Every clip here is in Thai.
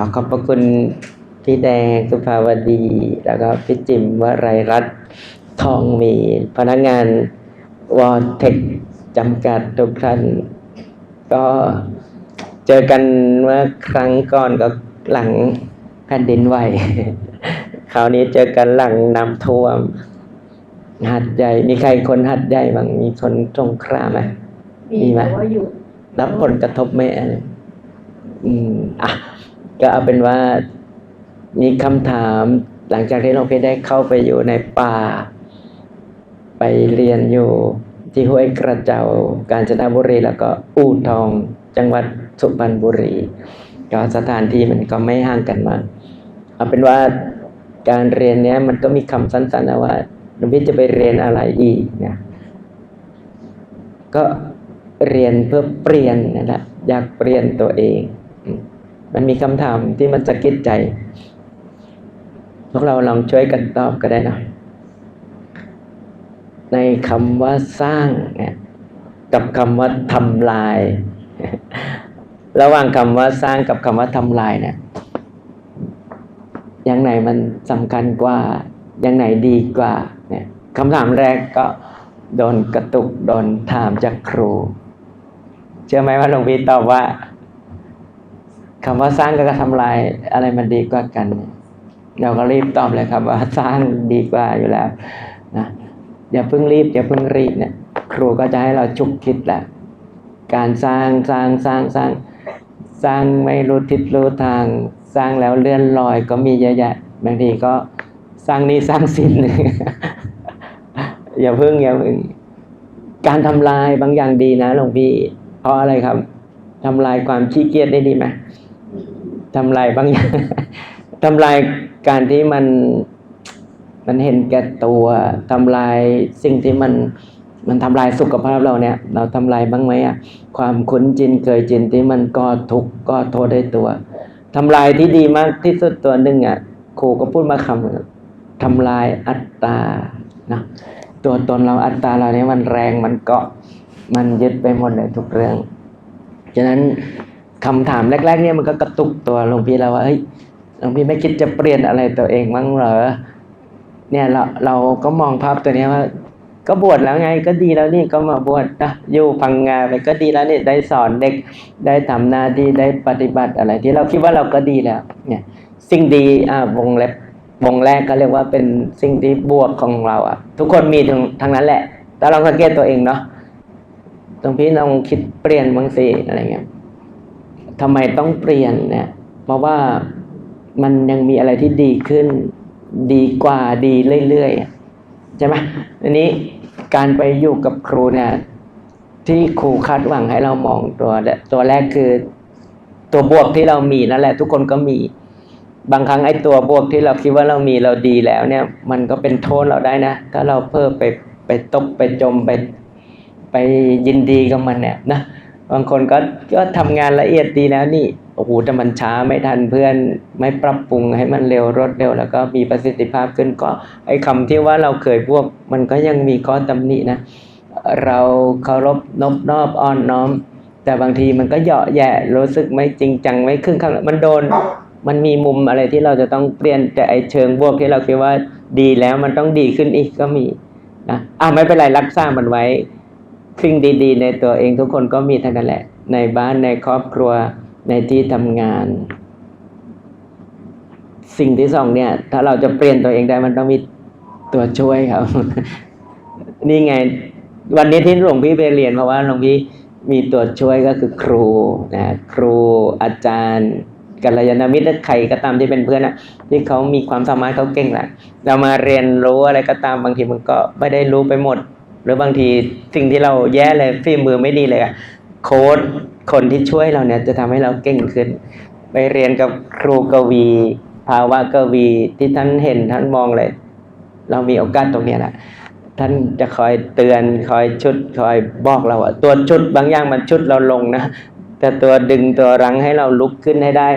ขอขอบพระคุณพี่แดงสุภาวดี แล้วก็พี่จิมวรัยรัตน์ทองมีพนักงานวอเทคจำกัดทุกท่านก็เจอกันเมื่อครั้งก่อนก็หลังแผ่นดินไหวคราวนี้เจอกันหลังน้ำท่วมหัดใหญ่มีใครคนหัดใหญ่บ้างมีคนสงขลาไหมมีไหมแต่ว่าอยู่รับผลกระทบไหมอะไรอืมอะ ก็เอาเป็นว่ามีคำถามหลังจากที่หลวงพี่ได้เข้าไปอยู่ในป่า ไปเรียนอยู่ที่ห้วยกระเจ้ากาญจนบุรีแล้วก็อู่ทอง จังหวัดสุพรรณบุรี ก็สถานที่มันก็ไม่ห่างกันมากเอาเป็นว่าการเรียนเนี้ยมันก็มีคำสั้นๆนะว่าหลวงพี่จะไปเรียนอะไรอีกนะก็เรียนเพื่อเปลี่ยนนั่นแหละอยากเปลี่ยนตัวเอง มันมีคำถามที่มันจะกิดใจ พวกเราลองช่วยกันตอบก็ได้นะ ในคำว่าสร้าง กับคำว่าทำลาย ระหว่างคำว่าสร้างกับคำว่าทำลายเนี่ยอย่างไหนมันสำคัญกว่า อย่างไหนดีกว่า เนี่ยคำถามแรกก็โดนกระตุกโดนถามจากครู เชื่อไหมว่าหลวงพี่ตอบว่า คำว่าสร้างกับทำลายอะไรมันดีกว่ากัน เราก็รีบตอบเลยครับ ว่าสร้างดีกว่าอยู่แล้วนะอย่าเพิ่งรีบอย่าเพิ่งรีบเนี่ย ครูก็จะให้เราจุกคิดแหละการสร้างสร้างสร้างสร้างสร้างไม่รู้ทิศรู้ทางสร้างแล้วเลื่อนลอยก็มีเยอะแยะบางทีก็สร้างนี้สร้างสินอย่าเพิ่งอย่าเพิ่งการทำลายบางอย่างดีนะหลวงพี่เพราะอะไรครับทำลายความขี้เกียจได้ดีไหม ทำลายบางอย่างทำลายการที่มันมันเห็นแก่ตัวทำลายสิ่งที่มันมันทำลายสุขภาพเราเนี่ย เราทำลายบ้างไหมอะความคุ้นจินเคยจินที่มันก็ทุกข์ก็โทษได้ตัวทำลายที่ดีมากที่สุดตัวหนึ่งอะครูก็พูดมาคำทำลายอัตตานะตัวตนเราอัตตาเราเนี่ยมันแรงมันเกาะมันยึดไปหมดเลยทุกเรื่อง ฉะนั้น คำถามแรกๆเนี่ยมันก็กระตุกตัวหลวงพี่เราว่าเฮ้ยหลวงพี่ไม่คิดจะเปลี่ยนอะไรตัวเองบ้างเหรอเนี่ยเราเราก็มองภาพตัวนี้ว่า ก็บวชแล้วไงก็ดีแล้วนี่ก็มาบวชนะอยู่พังงาไปก็ดีแล้วนี่ได้สอนเด็กได้ทำหน้าที่ได้ปฏิบัติอะไร ที่เราคิดว่าเราก็ดีแล้ว เนี่ย สิ่งดีอ่าวงเล็บวงแรกก็เรียกว่าเป็นสิ่งที่บวกของเราอะ ทุกคนมีทั้งทั้งนั้นแหละแต่เราสังเกตตัวเองเนาะตรงพี่ลองคิดเปลี่ยนบางสิอะไรเงี้ย ทำไมต้องเปลี่ยนเนี่ย เพราะว่ามันยังมีอะไรที่ดีขึ้น ดีกว่าดีเรื่อยๆใช่ไหมอันนี้การไปอยู่กับครูเนี่ยที่ครูคาดหวังให้เรามองตัวตัวแรกคือตัวบวกที่เรามีนั่นแหละ ทุกคนก็มี บางครั้งไอ้ตัวบวกที่เราคิดว่าเรามีเราดีแล้วเนี่ย มันก็เป็นโทษเราได้นะ ถ้าเราเพิ่มไปไปตกไปจมไปไปยินดีกับมันเนี่ยนะ บางคนก็ก็ทำงานละเอียดดีแล้วนี่โอ้โหแต่มันช้าไม่ทันเพื่อนไม่ปรับปรุงให้มันเร็วรวดเร็ว แล้วก็มีประสิทธิภาพขึ้นก็ไอ้คำที่ว่าเราเคยพวก มันก็ยังมีข้อตำหนินะ เราเคารพนบนอบอ้อนน้อม แต่บางทีมันก็เหยาะแย่รู้สึกไม่จริงจังไม่ครึ่งข้างมันโดน มันมีมุมอะไรที่เราจะต้องเปลี่ยนแต่ไอเชิงบวกที่เราคิดว่าดีแล้วมันต้องดีขึ้นอีกก็มีนะอะไม่เป็นไรรักษามันไว้ สิ่งดีๆ ในตัวเองทุกคนก็มีทั้งนั้นแหละ ในบ้านในครอบครัวในที่ทำงาน สิ่งที่สองเนี่ย ถ้าเราจะเปลี่ยนตัวเองได้มันต้องมีตัวช่วยครับ นี่ไง วันนี้ที่หลวงพี่ไปเรียนเพราะว่าหลวงพี่มีตัวช่วยก็คือครูนะครูอาจารย์กัลยาณมิตรใครก็ตามที่เป็นเพื่อนนะที่เขามีความสามารถเขาเก่งแหละเรามาเรียนรู้อะไรก็ตามบางทีมันก็ไม่ได้รู้ไปหมด หรือบางทีสิ่งที่เราแย่เลยฝีมือไม่ดีเลยอะโค้ดคนที่ช่วยเราเนี่ยจะทำให้เราเก่งขึ้น ไปเรียนกับครูกวี ภาวะกวีที่ท่านเห็นท่านมองเลย เรามีโอกาสตรงเนี้ยแหละท่านจะคอยเตือนคอยชุดคอยบอกเราอะตัวชุดบางอย่างมันชุดเราลงนะแต่ตัวดึงตัวรั้งให้เราลุกขึ้นให้ได้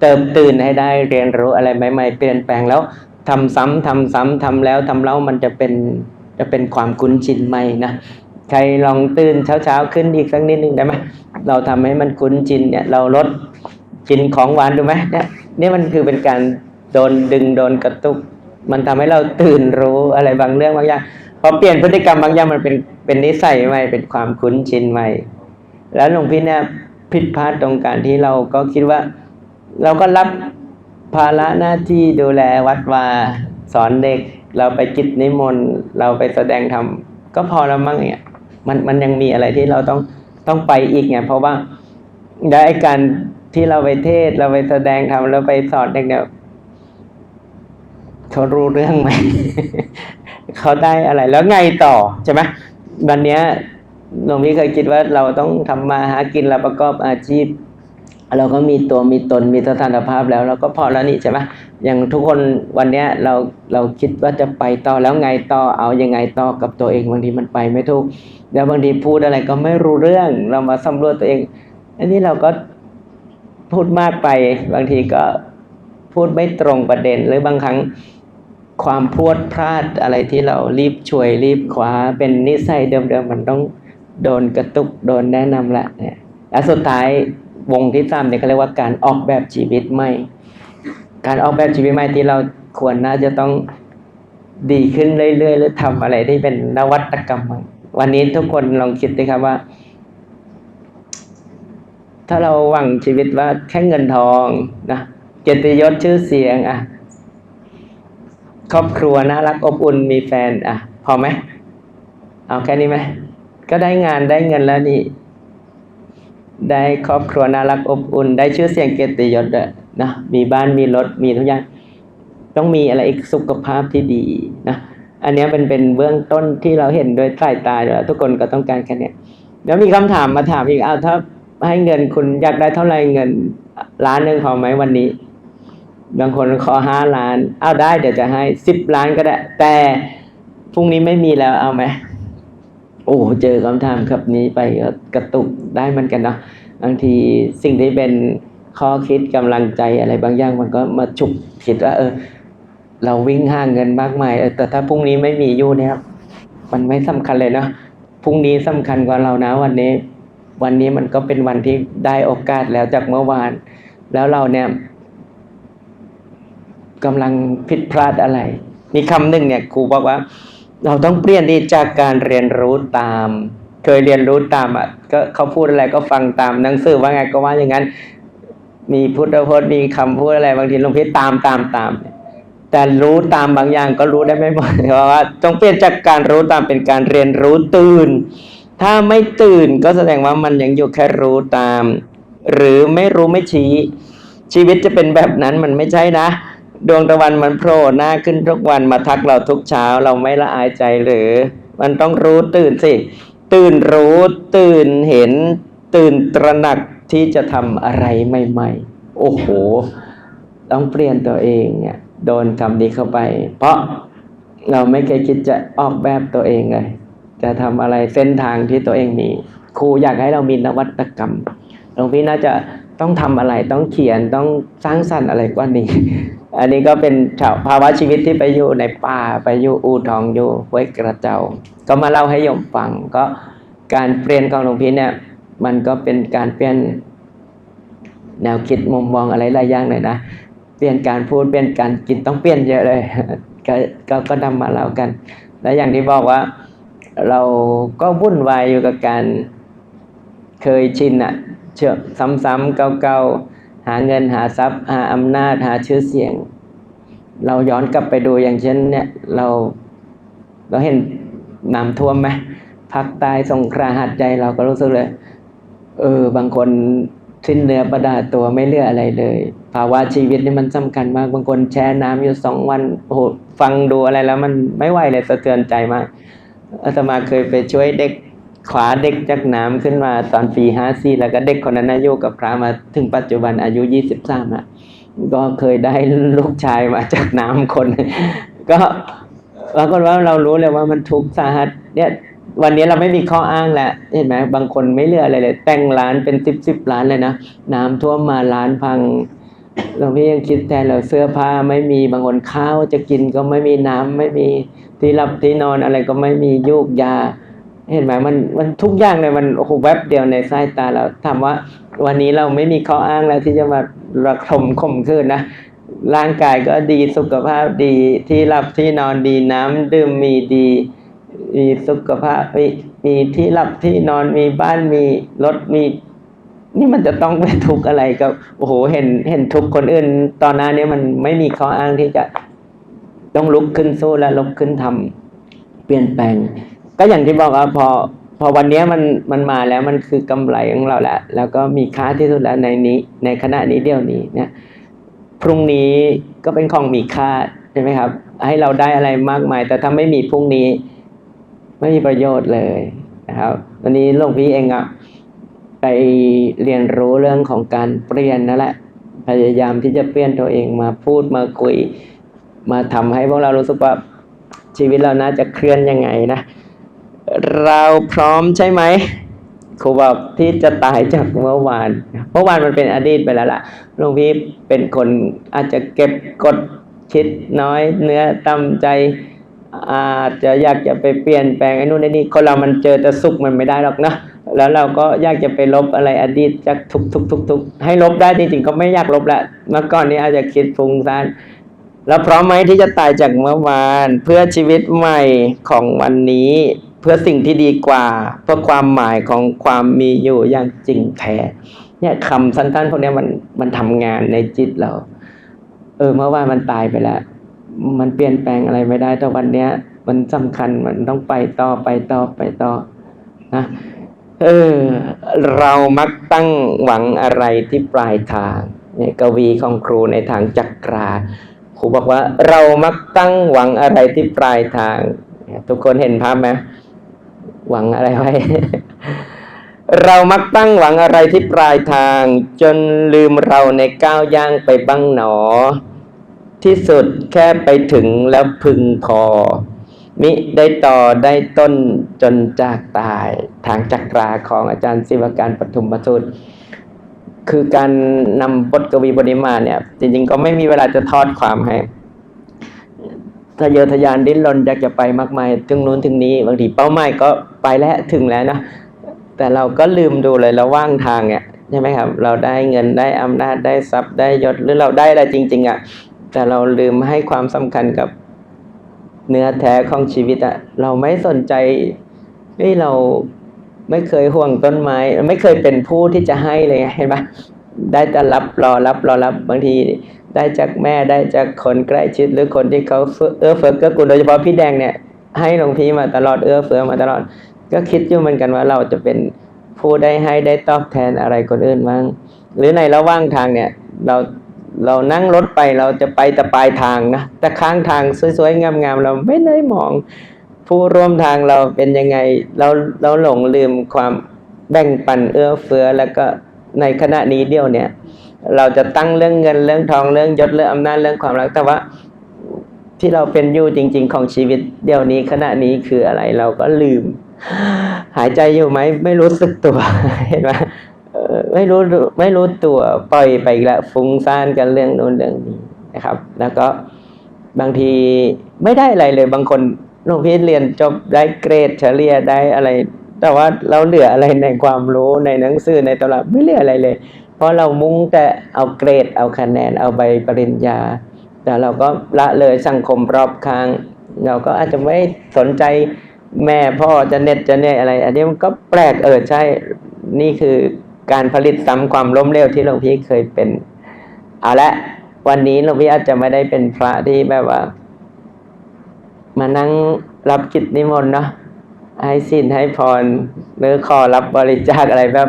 เติมตื่นให้ได้เรียนรู้อะไรใหม่ ๆ เปลี่ยนแปลงแล้วทำซ้ำทำซ้ำทำแล้วทำเล่ามันจะเป็น จะเป็นความคุ้นชินใหม่นะใครลองตื่นเช้าๆขึ้นอีกสักนิดนึงได้ไหมเราทำให้มันคุ้นชินเนี่ยเราลดกินของหวานดูไหมเนี่ยนี่มันคือเป็นการโดนดึงโดนกระตุก มันทำให้เราตื่นรู้อะไรบางเรื่องบางอย่างพอเปลี่ยนพฤติกรรมบางอย่างมันเป็นเป็นนิสัยใหม่เป็นความคุ้นชินใหม่ แล้วหลวงพี่เนี่ยผิดพลาดตรงการที่เราก็คิดว่า เราก็รับภาระหน้าที่ดูแลวัดวาสอนเด็ก เราไปกิจนิมนต์เราไปแสดงธรรมก็พอแล้วมั้งเนี่ยมันมันยังมีอะไรที่เราต้องต้องไปอีกไงเพราะว่าได้การที่เราไปเทศเราไปแสดงธรรมเราไปสอนเด็กเนี่ยเขารู้เรื่องไหม เขาได้อะไรแล้วไงต่อใช่ไหมวันนี้หลวงพี่เคยคิดว่าเราต้องทำมาหากินเราประกอบอาชีพ เราก็มีตัวมีตนมีสถานภาพแล้ว เราก็พอแล้วนี่ใช่ไหมอย่างทุกคนวันเนี้ยเราเราคิดว่าจะไปต่อแล้วไงต่อเอายังไงต่อกับตัวเองบางทีมันไปไม่ถูกแล้วบางทีพูดอะไรก็ไม่รู้เรื่องเรามาสำรวจตัวเอง อันนี้เราก็พูดมากไปบางทีก็พูดไม่ตรงประเด็น หรือบางครั้งความพรวดพลาดอะไรที่เรารีบช่วยรีบคว้าเป็นนิสัยเดิมๆมันต้องโดนกระตุกโดนแนะนำละเนี่ยและสุดท้าย วงที่สามเนี่ยเขาเรียกว่าการออกแบบชีวิตใหม่ การออกแบบชีวิตใหม่ที่เราควรน่าจะต้องดีขึ้นเรื่อยๆหรือทำอะไรที่เป็นนวัตกรรม วันนี้ทุกคนลองคิดดูครับว่า ถ้าเราหวังชีวิตว่าแค่เงินทองนะเกียรติยศชื่อเสียงอะครอบครัวน่ารักอบอุ่นมีแฟน อะ พอไหมเอาแค่นี้ไหมก็ได้งานได้เงินแล้วนี่ ได้ครอบครัวน่ารักอบอุ่น ได้ชื่อเสียงเกียรติยศนะมีบ้านมีรถมีทุกอย่าง ต้องมีอะไรอีกสุขภาพที่ดีนะอันนี้เป็นเป็นเบื้องต้นที่เราเห็นโดยสายตาแล้วทุกคนก็ต้องการแค่นี้แล้วมีคำถามมาถามอีกเอาถ้าให้เงินคุณอยากได้เท่าไหร่เงินล้านหนึ่งพอไหมวันนี้ บางคนขอห้าล้าน เอาได้เดี๋ยวจะให้สิบล้านก็ได้ แต่พรุ่งนี้ไม่มีแล้วเอาไหม โอ้เจอคำถามครับนี้ไปก็กระตุกได้มือนกันเนาะบางทีสิ่งที่เป็นข้อคิดกำลังใจอะไรบางอย่างมันก็มาฉุกคิดว่าเออ เราวิ่งห้างเงินมากมายแต่ถ้าพรุ่งนี้ไม่มีอยู่เนี่ยมันไม่สำคัญเลยเนาะพรุ่งนี้สำคัญกว่าเรานะวันนี้ วันนี้มันก็เป็นวันที่ได้โอกาสแล้วจากเมื่อวาน แล้วเราเนี่ยกำลังผิดพลาดอะไร มีคำหนึ่งเนี่ยครูบอกว่า เราต้องเปลี่ยนที่จากการเรียนรู้ตาม เคยเรียนรู้ตามอะก็เขาพูดอะไรก็ฟังตามหนังสือว่าไงก็ว่าอย่างนั้น มีพุทธพจน์มีคำพูดอะไรบางทีหลวงพี่ตามตามตามแต่รู้ตามบางอย่างก็รู้ได้ไม่หมดเพราะว่าต้องเปลี่ยนจากการรู้ตามเป็นการเรียนรู้ตื่น ถ้าไม่ตื่นก็แสดงว่ามันยังอยู่แค่รู้ตาม หรือไม่รู้ไม่ชี้ชีวิตจะเป็นแบบนั้นมันไม่ใช่นะ ดวงตะวันมันโผล่หน้าขึ้นทุกวันมาทักเราทุกเช้าเราไม่ละอายใจหรือ มันต้องรู้ตื่นสิ ตื่นรู้ตื่นเห็น ตื่นตระหนักที่จะทำอะไรใหม่ๆ โอ้โห ต้องเปลี่ยนตัวเองเนี่ยโดนคำนี้เข้าไป เพราะเราไม่เคยคิดจะออกแบบตัวเองเลย จะทำอะไรเส้นทางที่ตัวเองมี ครูอยากให้เรามีนวัตกรรมหลวงพี่น่าจะต้องทำอะไรต้องเขียนต้องสร้างสรรค์อะไรกว่านี้ อันนี้ก็เป็นภาวะชีวิตที่ไปอยู่ในป่าไปอยู่อูทองอยู่ห้วยกระเจ้า ก็มาเล่าให้โยมฟังก็การเปลี่ยนของหลวงพี่เนี่ย มันก็เป็นการเปลี่ยนแนวคิดมุมมองอะไรหลายอย่างเลยนะเปลี่ยนการพูดเปลี่ยนการกินต้องเปลี่ยนเยอะเลยก็ก็ก็นำมาเล่ากัน และอย่างที่บอกว่าเราก็วุ่นวายอยู่กับการเคยชินอะเชื่อซ้ำๆเก่าๆ หาเงินหาทรัพย์หาอำนาจหาชื่อเสียง เราย้อนกลับไปดูอย่างเช่นเนี่ยเราเราเห็นน้ำท่วมไหมภาคใต้สงขลาหัดใจเราก็รู้สึกเลย เออบางคนสิ้นเนื้อประดาตัวไม่เลืออะไรเลย ภาวะชีวิตนี่มันสำคัญมาก บางคนแช่น้ำอยู่สองวันโอ้โหฟังดูอะไรแล้วมันไม่ไหวเลยสะเทือนใจมากอาตมาเคยไปช่วยเด็ก ขวาเด็กจากน้ำขึ้นมาตอนปีห้าสี่แล้วก็เด็กคนนั้นอายุกับพระมาถึงปัจจุบันอายุยี่สิบสามอะก็เคยได้ลูกชายมาจากน้ำคน ก็ปรากฏว่าเรารู้เลยว่ามันทุกข์สาหัสเนี่ยวันนี้เราไม่มีข้ออ้างแล้วเห็นไหมบางคนไม่เหลืออะไรเลย แต่งร้านเป็นสิบสิบล้านเลยนะน้ำท่วมมาร้านพังเราพี่ยังคิดแทนเราเสื้อผ้าไม่มีบางคนข้าวจะกินก็ไม่มีน้ำไม่มีที่หลับที่นอนอะไรก็ไม่มียูกยา เห็นไหมมันมันทุกอย่างเลยมันโอ้โหแวบเดียวในสายตาเราถามว่า วันนี้เราไม่มีข้ออ้างแล้วที่จะมาระทมข่มขืนนะร่างกายก็ดีสุขภาพดีที่หลับที่นอนดีน้ำดื่มมีดี มีสุขภาพมีมีที่หลับที่นอนมีบ้านมีรถมี นี่มันจะต้องไปทุกข์อะไรกับโอ้โหเห็นเห็นทุกข์คนอื่น ตอนหนั้นเนี่ยมันไม่มีข้ออ้างที่จะต้องลุกขึ้นสู้และลุกขึ้นทำเปลี่ยนแปลง ก็อย่างที่บอกว่าพอพอวันนี้มันมันมาแล้วมันคือกำไรของเราแหละแล้วก็มีค่าที่สุดแล้วในนี้ในขณะนี้เดียวนี้เนี่ยพรุ่งนี้ก็เป็นของมีค่าใช่ไหมครับ ให้เราได้อะไรมากมาย แต่ถ้าไม่มีพรุ่งนี้ ไม่มีประโยชน์เลยนะครับวันนี้หลวงพี่เองอะไปเรียนรู้เรื่องของการเปลี่ยนนั่นแหละพยายามที่จะเปลี่ยนตัวเองมาพูดมาคุย มาทำให้พวกเรารู้สึกว่าชีวิตเราน่าจะเคลื่อนยังไงนะ เราพร้อมใช่ไหมครูบอกที่จะตายจากเมื่อวาน เมื่อวานมันเป็นอดีตไปแล้วล่ะหลวงพี่เป็นคนอาจจะเก็บกดคิดน้อยเนื้อต่ำใจ อาจจะอยากจะไปเปลี่ยนแปลงไอ้นู่นไอ้นี่คนเรามันเจอแต่สุขมันไม่ได้หรอกนะแล้วเราก็อยากจะไปลบอะไรอดีตจากทุกทุกทุกทุกให้ลบได้จริงๆก็ไม่อยากลบละเมื่อก่อนนี้อาจจะคิดฟุ้งซ่านแล้วพร้อมไหมที่จะตายจากเมื่อวานเพื่อชีวิตใหม่ของวันนี้ เพื่อสิ่งที่ดีกว่า เพื่อความหมายของความมีอยู่อย่างจริงแท้ เนี่ยคำสั้นๆพวกนี้มันมันทำงานในจิตเรา เออเมื่อวานมันตายไปแล้ว มันเปลี่ยนแปลงอะไรไม่ได้แต่วันเนี้ย มันสำคัญมันต้องไปต่อไปต่อไปต่อนะเออเรามักตั้งหวังอะไรที่ปลายทางเนี่ยกวีของครูในทางจักราครูบอกว่าเรามักตั้งหวังอะไรที่ปลายทางเนี่ยทุกคนเห็นภาพไหม หวังอะไรไว้ เรามักตั้งหวังอะไรที่ปลายทาง จนลืมเราในก้าวย่างไปบ้างหนอ ที่สุดแค่ไปถึงแล้วพึงพอ มิได้ต่อได้ต้นจนจากตาย ทางจักราของอาจารย์ศิวการปฐุมประสุทธิ์คือการนำบทกวีบทนี้มาเนี่ย จริงๆก็ไม่มีเวลาจะทอดความให้ ทะเยอทะยานดิ้นรนอยากจะไปมากมายถึงนู้นถึงนี้ บางทีเป้าหมายก็ไปแล้วถึงแล้วนะแต่เราก็ลืมดูเลยระว่างทางเนี่ยใช่ไหมครับ เราได้เงินได้อำนาจได้ทรัพย์ได้ยศหรือเราได้อะไรจริง ๆอะแต่เราลืมให้ความสำคัญกับเนื้อแท้ของชีวิตอะเราไม่สนใจเฮ้ยเราไม่เคยห่วงต้นไม้ ไม่เคยเป็นผู้ที่จะให้เลยเห็นปะได้แต่รับรอรับรอรับบางที ได้จากแม่ได้จากคนใกล้ชิดหรือคนที่เขาเอื้อเฟื้อเกื้อกูลโดยเฉพาะพี่แดงเนี่ยให้หลวงพี่มาตลอดเอื้อเฟื้อมาตลอด ก็คิดอยู่เหมือนกันว่าเราจะเป็นผู้ได้ให้ได้ตอบแทนอะไรคนอื่นบ้างหรือในระหว่างทางเนี่ยเราเรานั่งรถไปเราจะไปแต่ปลายทางนะแต่ข้างทางสวยๆงามๆเราไม่ได้มอง ผู้ร่วมทางเราเป็นยังไงเราเราหลงลืมความแบ่งปันเอื้อเฟื้อแล้วก็ในขณะนี้เดียวเนี่ย เราจะตั้งเรื่องเงินเรื่องทองเรื่องยศเรื่องอำนาจเรื่องความรักแต่ว่าที่เราเป็นอยู่จริง ๆ ของชีวิตเดี๋ยวนี้ขณะนี้คืออะไรเราก็ลืม หายใจอยู่ไหมไม่รู้สึกตัว เห็นไหมไม่รู้ไม่รู้ตัวปล่อยไปล้วฟุ้งซ่านกันเรื่องโน้นเรื่องนี้นะครับ แล้วก็บางทีไม่ได้อะไรเลยบางคนหลวงพี่เรียนจบได้เกรดเฉลี่ยได้อะไร แต่ว่าเราเหลืออะไรในความรู้ในหนังสือในตำราไม่เหลืออะไรเลย เพราะเรามุ่งแต่เอาเกรดเอาคะแนนเอาใบปริญญา แต่เราก็ละเลยสังคมรอบข้าง เราก็อาจจะไม่สนใจแม่พ่อจะเน็ดจะเนื่ยอะไร อันนี้มันก็แปลกเออใช่นี่คือการผลิตซ้ำความล้มเหลวที่หลวงพี่เคยเป็นเอาละวันนี้หลวงพี่อาจจะไม่ได้เป็นพระที่แบบว่า มานั่งรับกิจนิมนต์เนาะให้สินให้พรหรือขอรับบริจาคอะไรแบบ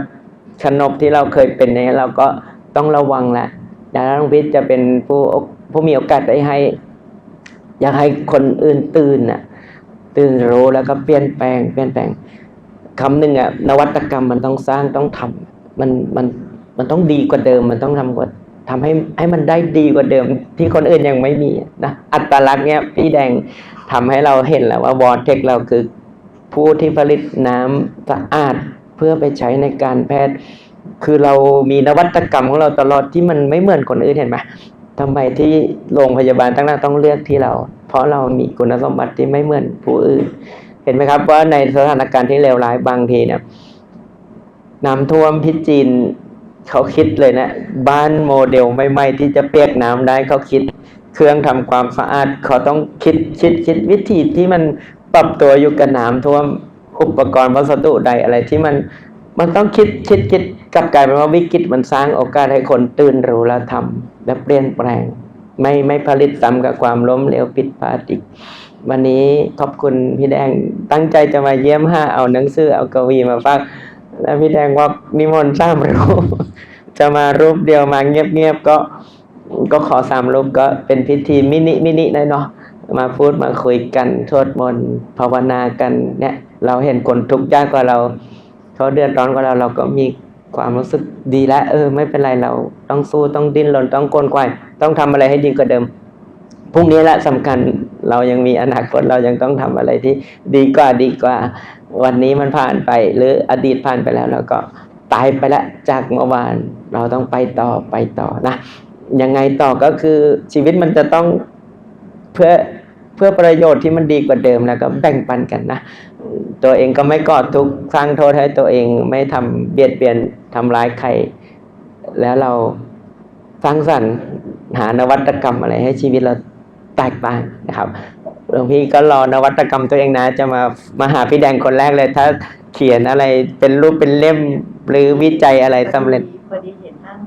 ขนบที่เราเคยเป็นเนี่ยเราก็ต้องระวังแหละดังนั้นหลวงพี่จะเป็นผู้ผู้มีโอกาสได้ให้ อยากให้คนอื่นตื่นน่ะ ตื่นรู้แล้วก็เปลี่ยนแปลง เปลี่ยนแปลงคำหนึ่งอะนวัตกรรมมันต้องสร้างต้องทำมันมันมันต้องดีกว่าเดิม มันต้องทำกว่าทำให้ให้มันได้ดีกว่าเดิม ที่คนอื่นยังไม่มีนะอัตลักษณ์เนี้ยพี่แดงทำให้เราเห็นแล้วว่าวอเทคเราคือผู้ที่ผลิตน้ำสะอาด เพื่อไปใช้ในการแพทย์ คือเรามีนวัตกรรมของเราตลอดที่มันไม่เหมือนคนอื่นเห็นไหมทำไมที่โรงพยาบาลตั้งหน้าต้องเลือกที่เรา เพราะเรามีคุณสมบัติที่ไม่เหมือนผู้อื่น เห็นไหมครับว่าในสถานการณ์ที่เลวร้ายบางทีเนี่ยน้ำท่วมพิจินเขาคิดเลยนะ บ้านโมเดลใหม่ๆที่จะเปียกน้ำได้เขาคิด เครื่องทำความสะอาดเขาต้องคิดคิดคิดวิธีที่มันปรับตัวอยู่กับน้ำท่วม อุปกรณ์วัสดุใดอะไรที่มันมันต้องคิดคิดคิดกลับกลายเป็นว่าวิกฤตมันสร้างโอกาสให้คนตื่นรู้แล้วทำและเปลี่ยนแปลง ไม่ไม่ผลิตซ้ำกับความล้มเหลวผิดพลาดอีกวันนี้ขอบคุณพี่แดงตั้งใจจะมาเยี่ยมห้าเอาหนังสือเอากวีมาฝากแล้วพี่แดงว่านิมนต์สามรูปจะมารูปเดียวมาเงียบๆก็ก็ขอสามรูปก็เป็นพิธีมินิมินิหน่อยเนาะมาพูดมาคุยกันสวดมนต์ภาวนากันเนี่ย เราเห็นคนทุกข์ยากกว่าเราเขาเดือดร้อนกว่าเราเราก็มีความรู้สึกดีแล้วเออ ไม่เป็นไรเราต้องสู้ต้องดิ้นรนต้องกลนกวายต้องทำอะไรให้ดีกว่าเดิมพรุ่งนี้แหละสำคัญเรายังมีอนาคตเรายังต้องทำอะไรที่ดีกว่าดีกว่า วันนี้มันผ่านไป หรืออดีตผ่านไปแล้วเราก็ตายไปแล้วจากเมื่อวาน เราต้องไปต่อไปต่อนะยังไงต่อก็คือชีวิตมันจะต้องเพื่อ พื่อประโยชน์ที่มันดีกว่าเดิมแล้วก็แบ่งปันกันนะ ตัวเองก็ไม่กอดทุกข์สร้างโทษให้ตัวเองไม่ทำเบียดเบียนทำร้ายใคร แล้วเราสร้างสรรค์หานวัตกรรมอะไรให้ชีวิตเราแตกต่างนะครับหลวงพี่ก็รอนวัตกรรมตัวเองนะ จะมามาหาพี่แดงคนแรกเลย ถ้าเขียนอะไรเป็นรูปเป็นเล่มหรือวิจัยอะไรสำเร็จพอดีเห็นท่าน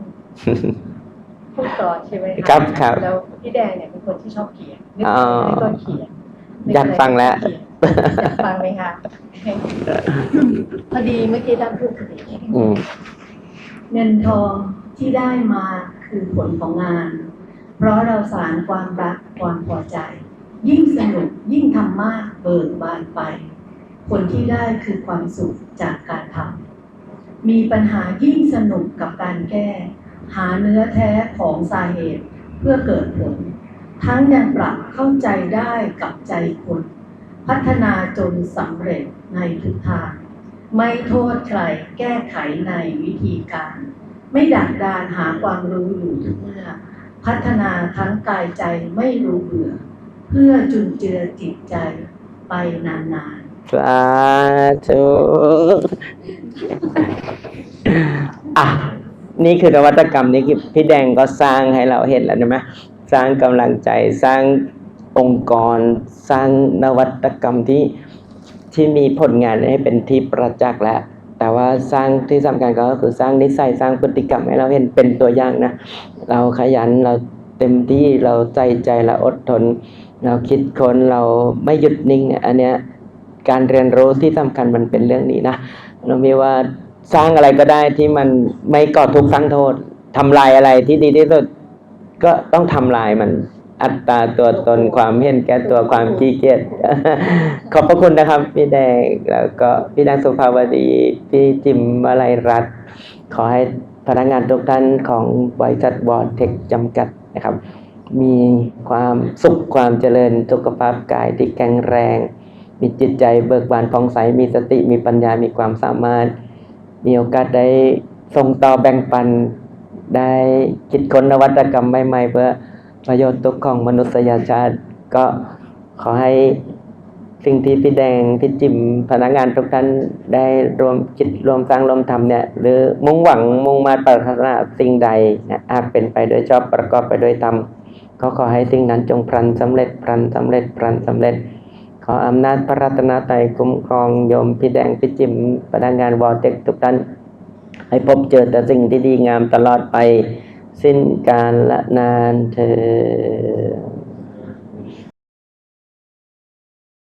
พูดต่อใช่ไหมะครับครับแล้วพี่แดงเนี่ยเป็นคนที่ชอบเขียนนึกอ๋ออะไรก็เขียนนึอยากฟังแล้วเขียนอยากฟังไหมคะพอดีเมื่อกี้ท่านพูดถึงอืมเงินทองที่ได้มาคือผลของงาน เพราะเราสารความรักความพอใจ ยิ่งสนุกยิ่งทำมากเบิกบานไป ผลที่ได้คือความสุขจากการทำมีปัญหายิ่งสนุกกับการแก้ หาเนื้อแท้ของสาเหตุเพื่อเกิดผล ทั้งยังปรับเข้าใจได้กับใจคน พัฒนาจนสำเร็จในทุกทาง ไม่โทษใครแก้ไขในวิธีการ ไม่ดักดานหาความรู้อยู่ทุกเมื่อ พัฒนาทั้งกายใจไม่รู้เบื่อ เพื่อจุนเจือจิตใจไปนานๆสาธุอะ นี่คือนวัตกรรมนี่คือพี่แดงก็สร้างให้เราเห็นแล้วใช่ไหมสร้างกำลังใจสร้างองค์กร สร้างนวัตกรรมที่ที่มีผลงานให้เป็นที่ประจักษ์แล้วแต่ว่าสร้างที่สำคัญก็คือสร้างนิสัยสร้างพฤติกรรมให้เราเห็นเป็นตัวอย่างนะเราขยันเราเต็มที่เราใจใจเราอดทน เราคิดค้นเราไม่หยุดนิ่งเนี่ยอันเนี้ยการเรียนรู้ที่สำคัญมันเป็นเรื่องนี้นะเราไมีว่า สร้างอะไรก็ได้ที่มันไม่ก่อทุกข์สร้างโทษทำลายอะไรที่ดีที่สุด ก็ต้องทำลายมัน อัตราตัวตนความเห็นแก่ตัวความขี้เกียจขอบพระคุณนะครับ พี่แดงแล้วก็พี่แดงสุภาวดี พี่จิมวลัยรัตขอให้พนักงานทุกท่านของบริษัทวอร์เทคจำกัดนะครับ มีความสุขความเจริญสุขภาพกายที่แข็งแรง มีจิตใจเบิกบานผ่องใสมีสติมีปัญญามีความสามารถ มีโอกาสได้ส่งต่อแบ่งปัน ได้คิดค้นนวัตกรรมใหม่ๆ เพื่อประโยชน์ทุกของมนุษยชาติ ก็ขอให้สิ่งที่พี่แดงพี่จิมพนักงานทุกท่านได้รวมคิดรวมสร้างรวมทำเนี่ย หรือมุ่งหวังมุ่งมาปรารถนาสิ่งใดนะอาจเป็นไปโดยชอบประกอบไปด้วยธรรมก็ขอให้สิ่งนั้นจงพลันสำเร็จพลันสำเร็จพลันสำเร็จ ขออำนาจพระรัตนตรัยคุ้มครองโยมพี่แดงพี่จิมพนักงานวอลเต็กทุกท่านให้พบเจอแต่สิ่งที่ดีงามตลอดไป สิ้นการละนานเธอ